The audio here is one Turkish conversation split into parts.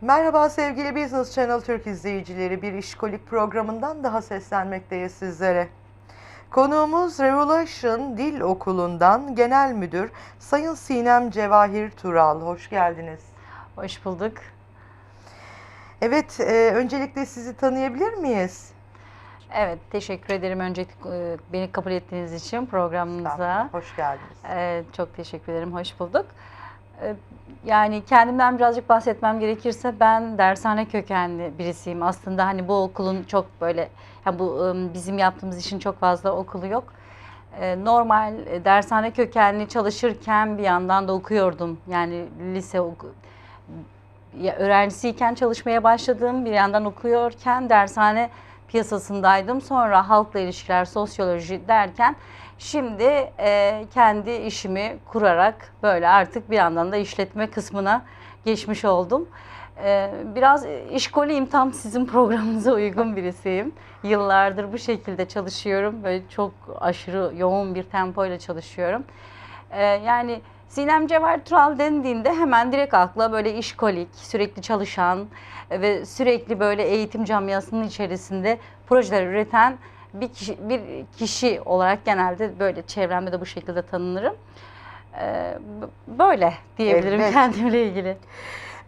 Merhaba sevgili Business Channel Türk izleyicileri. Bir işkolik programından daha seslenmekteyiz sizlere. Konuğumuz Revolution Dil Okulu'ndan Genel Müdür Sayın Sinem Cevahir Tural. Hoş geldiniz. Hoş bulduk. Evet, e, öncelikle sizi tanıyabilir miyiz? Evet, teşekkür ederim öncelikle beni kabul ettiğiniz için programımıza. Hoş geldiniz. Ee, çok teşekkür ederim, hoş bulduk. Ee, Yani kendimden birazcık bahsetmem gerekirse ben dershane kökenli birisiyim. Aslında hani bu okulun çok böyle, yani bu ım, bizim yaptığımız işin çok fazla okulu yok. Ee, Normal e, dershane kökenli çalışırken bir yandan da okuyordum. Yani lise oku ya öğrencisiyken çalışmaya başladım. Bir yandan okuyorken dershane piyasasındaydım. Sonra halkla ilişkiler, sosyoloji derken şimdi e, kendi işimi kurarak böyle artık bir yandan da işletme kısmına geçmiş oldum. E, biraz işkoliyim tam sizin programınıza uygun birisiyim. Yıllardır bu şekilde çalışıyorum. Böyle çok aşırı yoğun bir tempoyla çalışıyorum. E, yani Sinem Cevher Tural dendiğinde hemen direkt akla böyle işkolik, sürekli çalışan ve sürekli böyle eğitim camiasının içerisinde projeler üreten bir kişi, bir kişi olarak genelde böyle çevremde de bu şekilde tanınırım. Ee, böyle diyebilirim Evet. kendimle ilgili.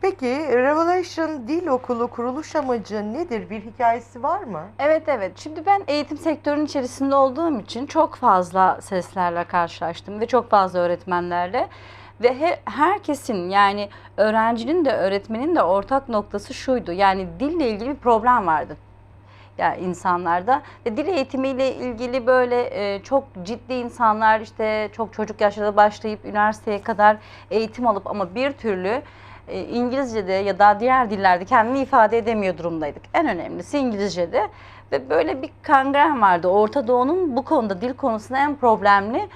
Peki Revolution Dil Okulu kuruluş amacı nedir? Bir hikayesi var mı? Evet evet. Şimdi ben eğitim sektörünün içerisinde olduğum için çok fazla seslerle karşılaştım ve çok fazla öğretmenlerle ve he- herkesin yani öğrencinin de öğretmenin de ortak noktası şuydu. Yani dille ilgili bir problem vardı. Yani insanlarda ve dil eğitimiyle ilgili böyle e, çok ciddi insanlar işte çok çocuk yaşlarda başlayıp üniversiteye kadar eğitim alıp ama bir türlü e, İngilizce'de ya da diğer dillerde kendini ifade edemiyor durumdaydık. En önemlisi İngilizce'de ve böyle bir kangren vardı. Orta Doğu'nun bu konuda dil konusunda en problemli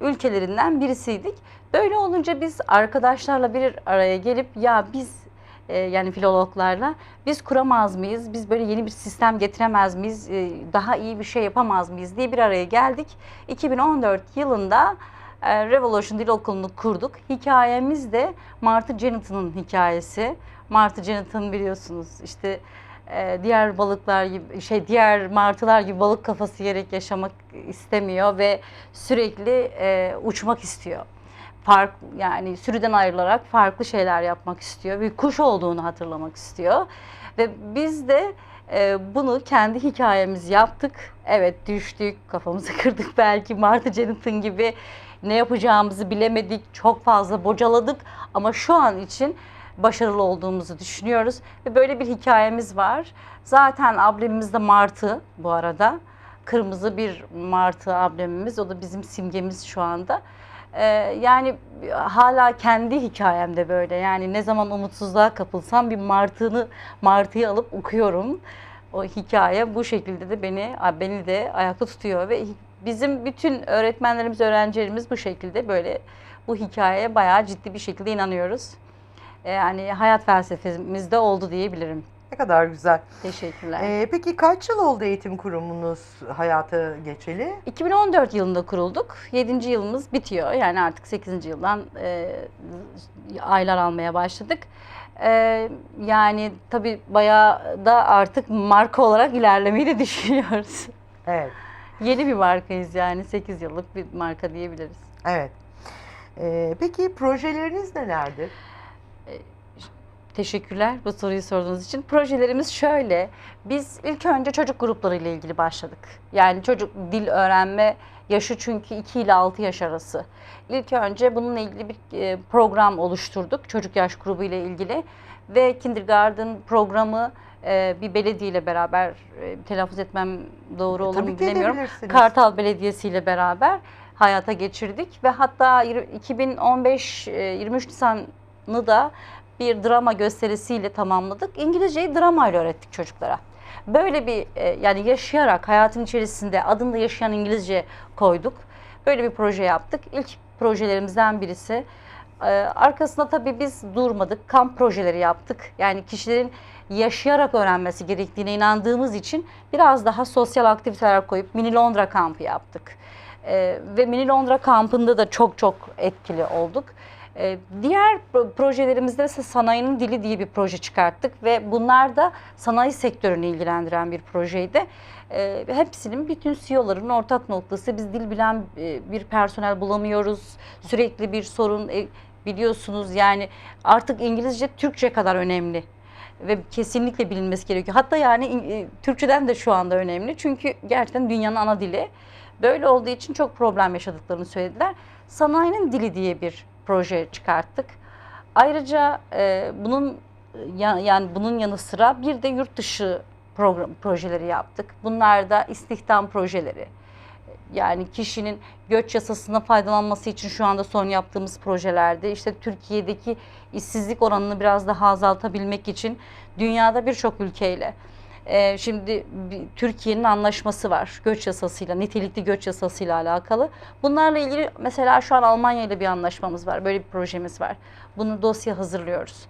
ülkelerinden birisiydik. Böyle olunca biz arkadaşlarla bir araya gelip ya biz e, yani filologlarla biz kuramaz mıyız? Biz böyle yeni bir sistem getiremez miyiz? E, daha iyi bir şey yapamaz mıyız diye bir araya geldik. 2014 yılında e, Revolution Dil Okulu'nu kurduk. Hikayemiz de Martı Janet'ın hikayesi. Martı Janet'ın biliyorsunuz işte diğer balıklar gibi şey diğer martılar gibi balık kafası yiyerek yaşamak istemiyor ve sürekli uçmak istiyor. Fark yani sürüden ayrılarak farklı şeyler yapmak istiyor. Bir kuş olduğunu hatırlamak istiyor. Ve biz de e, bunu kendi hikayemiz yaptık. Evet düştük, kafamızı kırdık belki Martı Janet'ın gibi ne yapacağımızı bilemedik, çok fazla bocaladık ama şu an için başarılı olduğumuzu düşünüyoruz ve böyle bir hikayemiz var. Zaten amblemimiz de martı bu arada. Kırmızı bir martı amblemimiz. O da bizim simgemiz şu anda. Ee, yani hala kendi hikayemde böyle. Yani ne zaman umutsuzluğa kapılsam bir martını martıyı alıp okuyorum. O hikaye bu şekilde de beni beni de ayakta tutuyor ve bizim bütün öğretmenlerimiz, öğrencilerimiz bu şekilde böyle bu hikayeye bayağı ciddi bir şekilde inanıyoruz. Ee, Yani hayat felsefemizde oldu diyebilirim. Ne kadar güzel. Teşekkürler. Ee, peki kaç yıl oldu eğitim kurumunuz hayata geçeli? 2014 yılında kurulduk. 7. yılımız bitiyor. Yani artık 8. yıldan e, aylar almaya başladık. E, yani tabii bayağı da artık marka olarak ilerlemeyi de düşünüyoruz. Evet. Yeni bir markayız yani 8 yıllık bir marka diyebiliriz. Evet. Ee, peki projeleriniz nelerdir? Teşekkürler bu soruyu sorduğunuz için. Projelerimiz şöyle. Biz ilk önce çocuk grupları ile ilgili başladık. Yani çocuk dil öğrenme yaşı çünkü 2 ile 6 yaş arası. İlk önce bununla ilgili bir e, program oluşturduk. Çocuk yaş grubu ile ilgili. Ve kindergarten programı e, bir belediye ile beraber e, telaffuz etmem doğru olur mu bilemiyorum. Kartal Belediyesi ile beraber hayata geçirdik ve hatta yir- 2015 e, 23 Nisan'ı da bir drama gösterisiyle tamamladık. İngilizceyi dramayla öğrettik çocuklara. Böyle bir e, yani yaşayarak hayatın içerisinde adında yaşayan İngilizce koyduk. Böyle bir proje yaptık. İlk projelerimizden birisi. Ee, arkasında tabii biz durmadık. Kamp projeleri yaptık. Yani kişilerin yaşayarak öğrenmesi gerektiğine inandığımız için biraz daha sosyal aktiviteler koyup mini Londra kampı yaptık. Ee, ve mini Londra kampında da çok çok etkili olduk. E, diğer pro- projelerimizde ise sanayinin dili diye bir proje çıkarttık ve bunlar da sanayi sektörünü ilgilendiren bir projeydi. E, hepsinin bütün CEO'ların ortak noktası biz dil bilen e, bir personel bulamıyoruz. Sürekli bir sorun e, biliyorsunuz yani artık İngilizce Türkçe kadar önemli ve kesinlikle bilinmesi gerekiyor. Hatta yani e, Türkçeden de şu anda önemli. Çünkü gerçekten dünyanın ana dili. Böyle olduğu için çok problem yaşadıklarını söylediler. Sanayinin dili diye bir proje çıkarttık. Ayrıca e, bunun ya- yani bunun yanı sıra bir de yurt dışı program projeleri yaptık. Bunlar da istihdam projeleri. Yani kişinin göç yasasına faydalanması için şu anda son yaptığımız projelerde işte Türkiye'deki işsizlik oranını biraz daha azaltabilmek için dünyada birçok ülkeyle e, şimdi Türkiye'nin anlaşması var göç yasasıyla, nitelikli göç yasasıyla alakalı. Bunlarla ilgili mesela şu an Almanya ile bir anlaşmamız var, böyle bir projemiz var. Bunu dosya hazırlıyoruz,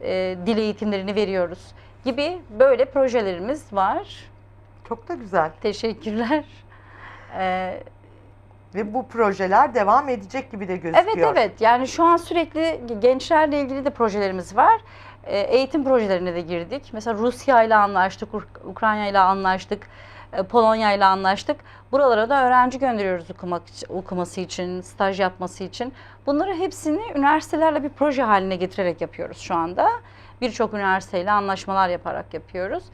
e, dil eğitimlerini veriyoruz gibi böyle projelerimiz var. Çok da güzel. Teşekkürler. E, Ve bu projeler devam edecek gibi de gözüküyor. Evet evet yani şu an sürekli gençlerle ilgili de projelerimiz var. Ee, Eğitim projelerine de girdik. Mesela Rusya ile anlaştık, Uk- Ukrayna ile anlaştık, e, Polonya ile anlaştık. Buralara da öğrenci gönderiyoruz okumak, okuması için, staj yapması için. Bunları hepsini üniversitelerle bir proje haline getirerek yapıyoruz şu anda. Birçok üniversiteyle anlaşmalar yaparak yapıyoruz.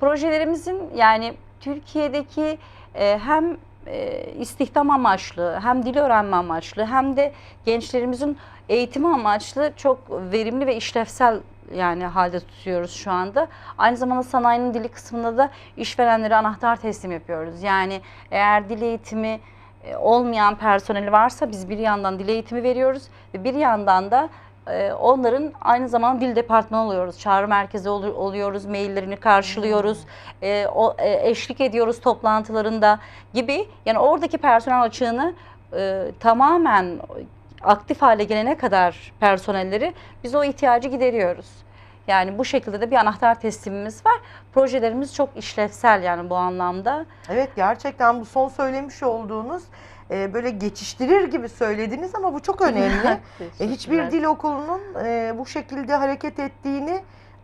Projelerimizin yani Türkiye'deki e, hem e, istihdam amaçlı, hem dil öğrenme amaçlı, hem de gençlerimizin eğitimi amaçlı çok verimli ve işlevsel yani halde tutuyoruz şu anda. Aynı zamanda sanayinin dili kısmında da işverenlere anahtar teslim yapıyoruz. Yani eğer dil eğitimi e, olmayan personeli varsa biz bir yandan dil eğitimi veriyoruz ve bir yandan da e, onların aynı zamanda dil departmanı oluyoruz. Çağrı merkezi ol- oluyoruz, maillerini karşılıyoruz, o, e, eşlik ediyoruz toplantılarında gibi. Yani oradaki personel açığını tamamen aktif hale gelene kadar personelleri biz o ihtiyacı gideriyoruz. Yani bu şekilde de bir anahtar teslimimiz var. Projelerimiz çok işlevsel yani bu anlamda. Evet gerçekten bu son söylemiş olduğunuz e, böyle geçiştirir gibi söylediniz ama bu çok önemli. E, hiçbir dil okulunun e, bu şekilde hareket ettiğini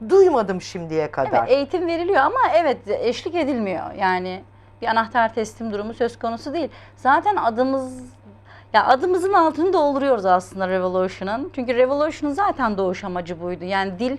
duymadım şimdiye kadar. Evet, eğitim veriliyor ama evet eşlik edilmiyor. Yani bir anahtar teslim durumu söz konusu değil. Zaten adımız ya adımızın altını dolduruyoruz aslında Revolution'ın. Çünkü Revolution'ın zaten doğuş amacı buydu. Yani dil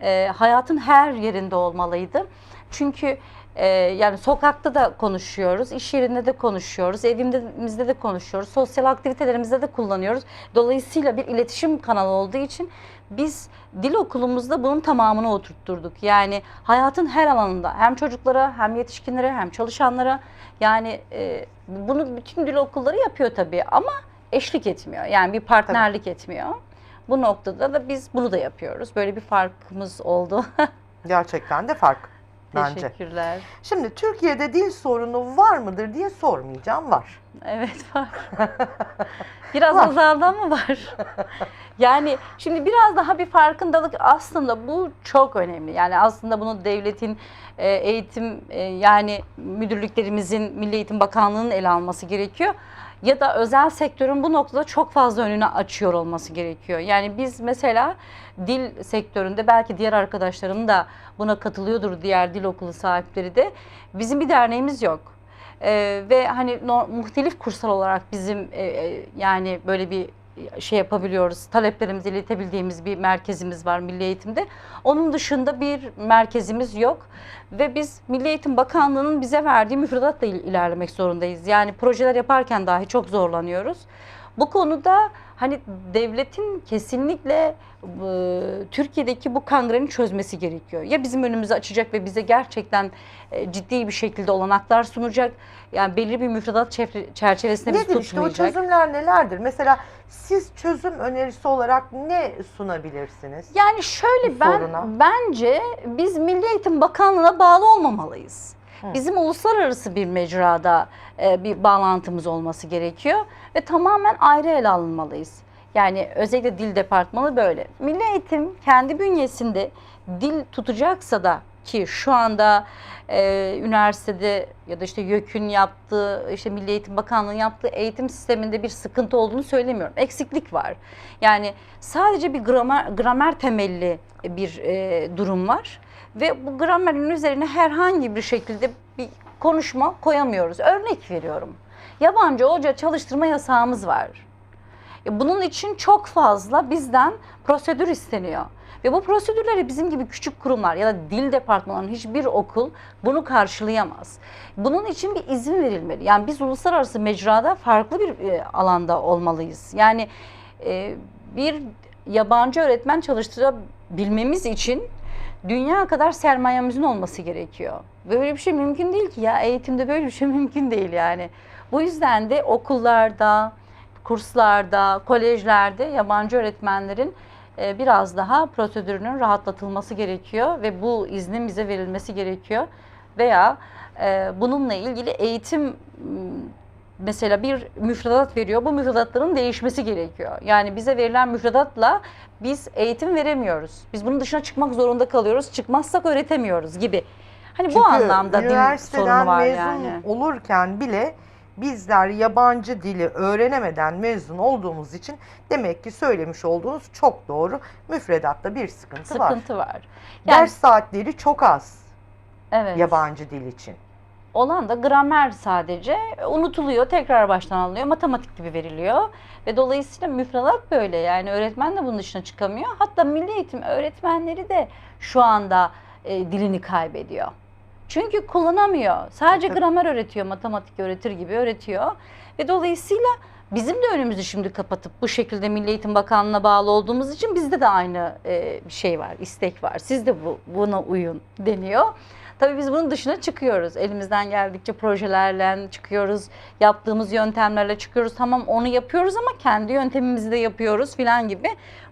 e, hayatın her yerinde olmalıydı. Çünkü e, yani sokakta da konuşuyoruz, iş yerinde de konuşuyoruz, evimizde de konuşuyoruz, sosyal aktivitelerimizde de kullanıyoruz. Dolayısıyla bir iletişim kanalı olduğu için biz dil okulumuzda bunun tamamını oturtturduk. Yani hayatın her alanında hem çocuklara hem yetişkinlere hem çalışanlara yani e, bunu bütün dil okulları yapıyor tabii ama eşlik etmiyor. Yani bir partnerlik etmiyor. Bu noktada da biz bunu da yapıyoruz. Böyle bir farkımız oldu. Gerçekten de fark bence. Teşekkürler. Şimdi Türkiye'de dil sorunu var mıdır diye sormayacağım. Var. Evet var. Biraz Var. azaldı ama var. Yani şimdi biraz daha bir farkındalık aslında bu çok önemli. Yani aslında bunu devletin e, eğitim e, yani müdürlüklerimizin Milli Eğitim Bakanlığı'nın ele alması gerekiyor. Ya da özel sektörün bu noktada çok fazla önünü açıyor olması gerekiyor. Yani biz mesela dil sektöründe belki diğer arkadaşlarım da buna katılıyordur diğer dil okulu sahipleri de. Bizim bir derneğimiz yok. Ee, ve hani no, muhtelif kurslar olarak bizim e, e, yani böyle bir şey yapabiliyoruz. Taleplerimizi iletebildiğimiz bir merkezimiz var Milli Eğitim'de. Onun dışında bir merkezimiz yok ve biz Milli Eğitim Bakanlığı'nın bize verdiği müfredatla il- ilerlemek zorundayız. Yani projeler yaparken dahi çok zorlanıyoruz. Bu konuda hani devletin kesinlikle e, Türkiye'deki bu kangreni çözmesi gerekiyor. Ya bizim önümüzü açacak ve bize gerçekten e, ciddi bir şekilde olanaklar sunacak. Yani belirli bir müfredat çerçevesinde bizi Nedir işte o tutmayacak. çözümler nelerdir? Mesela siz çözüm önerisi olarak ne sunabilirsiniz? Yani şöyle ben soruna? bence biz Milli Eğitim Bakanlığı'na bağlı olmamalıyız. Bizim uluslararası bir mecrada e, bir bağlantımız olması gerekiyor ve tamamen ayrı ele alınmalıyız. Yani özellikle dil departmanı böyle. Milli Eğitim kendi bünyesinde dil tutacaksa da ki şu anda e, üniversitede ya da işte YÖK'ün yaptığı, işte Milli Eğitim Bakanlığı'nın yaptığı eğitim sisteminde bir sıkıntı olduğunu söylemiyorum. Eksiklik var. Yani sadece bir gramer, gramer temelli bir e, durum var ve bu gramerin üzerine herhangi bir şekilde bir konuşma koyamıyoruz. Örnek veriyorum. Yabancı hoca çalıştırma yasağımız var. E, Bunun için çok fazla bizden prosedür isteniyor. Ve bu prosedürleri bizim gibi küçük kurumlar ya da dil departmanının hiçbir okul bunu karşılayamaz. Bunun için bir izin verilmeli. Yani biz uluslararası mecrada farklı bir e, alanda olmalıyız. Yani e, bir yabancı öğretmen çalıştırabilmemiz için dünya kadar sermayemizin olması gerekiyor. Böyle bir şey mümkün değil ki ya eğitimde böyle bir şey mümkün değil yani. Bu yüzden de okullarda, kurslarda, kolejlerde yabancı öğretmenlerin e, biraz daha prosedürünün rahatlatılması gerekiyor ve bu iznin bize verilmesi gerekiyor. Veya e, bununla ilgili eğitim mesela bir müfredat veriyor. Bu müfredatların değişmesi gerekiyor. Yani bize verilen müfredatla biz eğitim veremiyoruz. Biz bunun dışına çıkmak zorunda kalıyoruz. Çıkmazsak öğretemiyoruz gibi. Hani bu Çünkü anlamda dil üniversiteden sorunu var mezun yani. olurken bile bizler yabancı dili öğrenemeden mezun olduğumuz için demek ki söylemiş olduğunuz çok doğru. Müfredatta bir sıkıntı, var. Sıkıntı var. Yani, Ders saatleri çok az evet. yabancı dil için. Olan da gramer sadece unutuluyor, tekrar baştan alınıyor, matematik gibi veriliyor. Ve dolayısıyla müfredat böyle yani öğretmen de bunun dışına çıkamıyor. Hatta milli eğitim öğretmenleri de şu anda e, dilini kaybediyor. Çünkü kullanamıyor. Sadece Tabii. gramer öğretiyor, matematik öğretir gibi öğretiyor. Ve dolayısıyla bizim de önümüzü şimdi kapatıp bu şekilde Milli Eğitim Bakanlığı'na bağlı olduğumuz için bizde de aynı e, şey var, istek var. Siz de bu, buna uyun deniyor. Tabii biz bunun dışına çıkıyoruz. Elimizden geldikçe projelerle çıkıyoruz. Yaptığımız yöntemlerle çıkıyoruz. Tamam onu yapıyoruz ama kendi yöntemimizi de yapıyoruz filan gibi.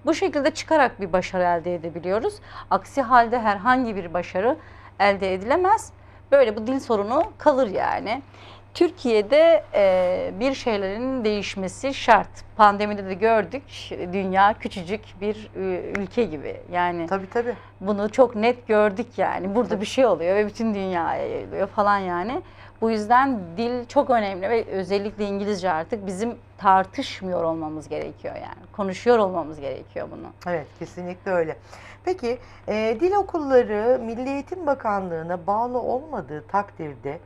Bu şekilde çıkarak bir başarı elde edebiliyoruz. Aksi halde herhangi bir başarı elde edilemez. Böyle bu dil sorunu kalır yani. Türkiye'de e, bir şeylerin değişmesi şart. Pandemide de gördük. Dünya küçücük bir ülke gibi. Yani Tabii tabii. bunu çok net gördük yani. Burada bir şey oluyor ve bütün dünyaya yayılıyor falan yani. Bu yüzden dil çok önemli ve özellikle İngilizce artık bizim tartışmıyor olmamız gerekiyor yani. Konuşuyor olmamız gerekiyor bunu. Evet kesinlikle öyle. Peki e, dil okulları Milli Eğitim Bakanlığı'na bağlı olmadığı takdirde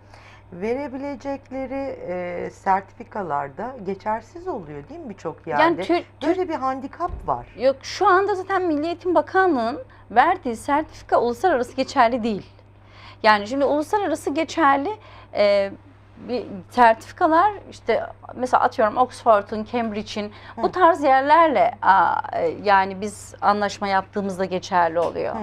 verebilecekleri e, sertifikalarda geçersiz oluyor değil mi birçok yerde? Yani Tür- Böyle bir handikap var. Yok şu anda zaten Milli Eğitim Bakanlığı'nın verdiği sertifika uluslararası geçerli değil. Yani şimdi uluslararası geçerli e, bir sertifikalar işte mesela atıyorum Oxford'un, Cambridge'in bu tarz yerlerle aa, e, yani biz anlaşma yaptığımızda geçerli oluyor. Hı, hı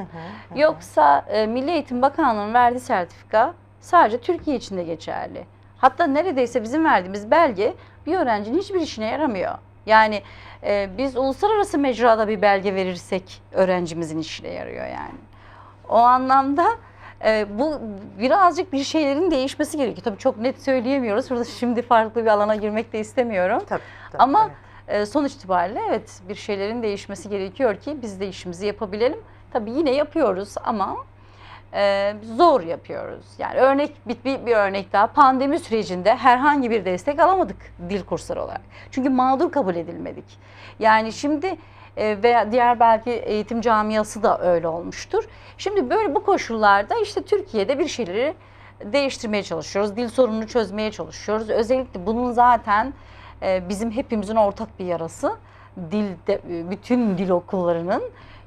hı. Yoksa e, Milli Eğitim Bakanlığı'nın verdiği sertifika sadece Türkiye için de geçerli. Hatta neredeyse bizim verdiğimiz belge bir öğrencinin hiçbir işine yaramıyor. Yani e, biz uluslararası mecrada bir belge verirsek öğrencimizin işine yarıyor yani. O anlamda e, bu birazcık bir şeylerin değişmesi gerekiyor. Tabii çok net söyleyemiyoruz. Burada şimdi farklı bir alana girmek de istemiyorum. Tabii, tabii, Ama evet. e, sonuç itibariyle evet bir şeylerin değişmesi gerekiyor ki biz de işimizi yapabilelim. Tabii yine yapıyoruz ama e, zor yapıyoruz. Yani örnek bir, bir, bir örnek daha pandemi sürecinde herhangi bir destek alamadık dil kursları olarak. Çünkü mağdur kabul edilmedik. Yani şimdi e, veya diğer belki eğitim camiası da öyle olmuştur. Şimdi böyle bu koşullarda işte Türkiye'de bir şeyleri değiştirmeye çalışıyoruz. Dil sorununu çözmeye çalışıyoruz. Özellikle bunun zaten e, bizim hepimizin ortak bir yarası. Dilde bütün dil okullarının.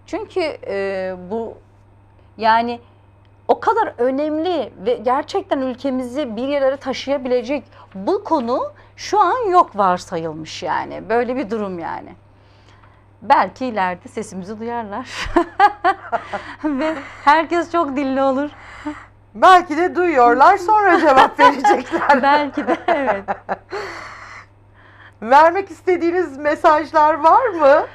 Çünkü e, bu yani o kadar önemli ve gerçekten ülkemizi bir yerlere taşıyabilecek bu konu şu an yok varsayılmış yani. Böyle bir durum yani. Belki ileride sesimizi duyarlar. ve herkes çok dilli olur. Belki de duyuyorlar sonra cevap verecekler. Belki de evet. Vermek istediğiniz mesajlar var mı?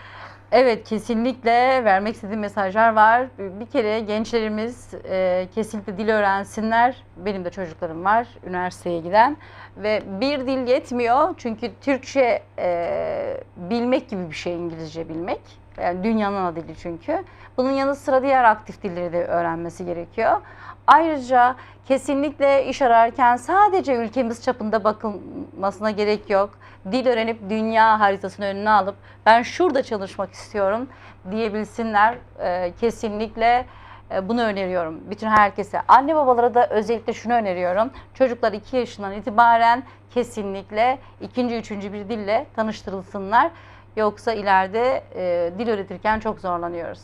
Evet kesinlikle vermek istediğim mesajlar var. Bir kere gençlerimiz e, kesinlikle dil öğrensinler. Benim de çocuklarım var üniversiteye giden ve bir dil yetmiyor çünkü Türkçe e, bilmek gibi bir şey İngilizce bilmek. Yani dünyanın ana dili çünkü. Bunun yanı sıra diğer aktif dilleri de öğrenmesi gerekiyor. Ayrıca kesinlikle iş ararken sadece ülkemiz çapında bakılmasına gerek yok. Dil öğrenip dünya haritasını önüne alıp ben şurada çalışmak istiyorum diyebilsinler. Ee, kesinlikle e, bunu öneriyorum bütün herkese. Anne babalara da özellikle şunu öneriyorum. Çocuklar 2 yaşından itibaren kesinlikle ikinci, üçüncü bir dille tanıştırılsınlar. Yoksa ileride e, dil öğretirken çok zorlanıyoruz.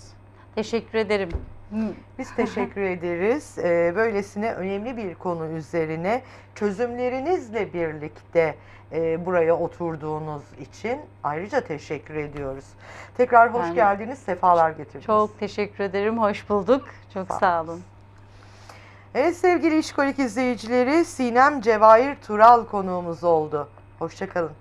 Teşekkür ederim. Biz teşekkür ederiz. Ee, Böylesine önemli bir konu üzerine çözümlerinizle birlikte e, buraya oturduğunuz için ayrıca teşekkür ediyoruz. Tekrar hoş Ben- geldiniz, sefalar getirdiniz. Çok teşekkür ederim. Hoş bulduk. Çok Sağ sağ olun. Evet sevgili İşkolik izleyicileri Sinem Cevahir Tural konuğumuz oldu. Hoşçakalın.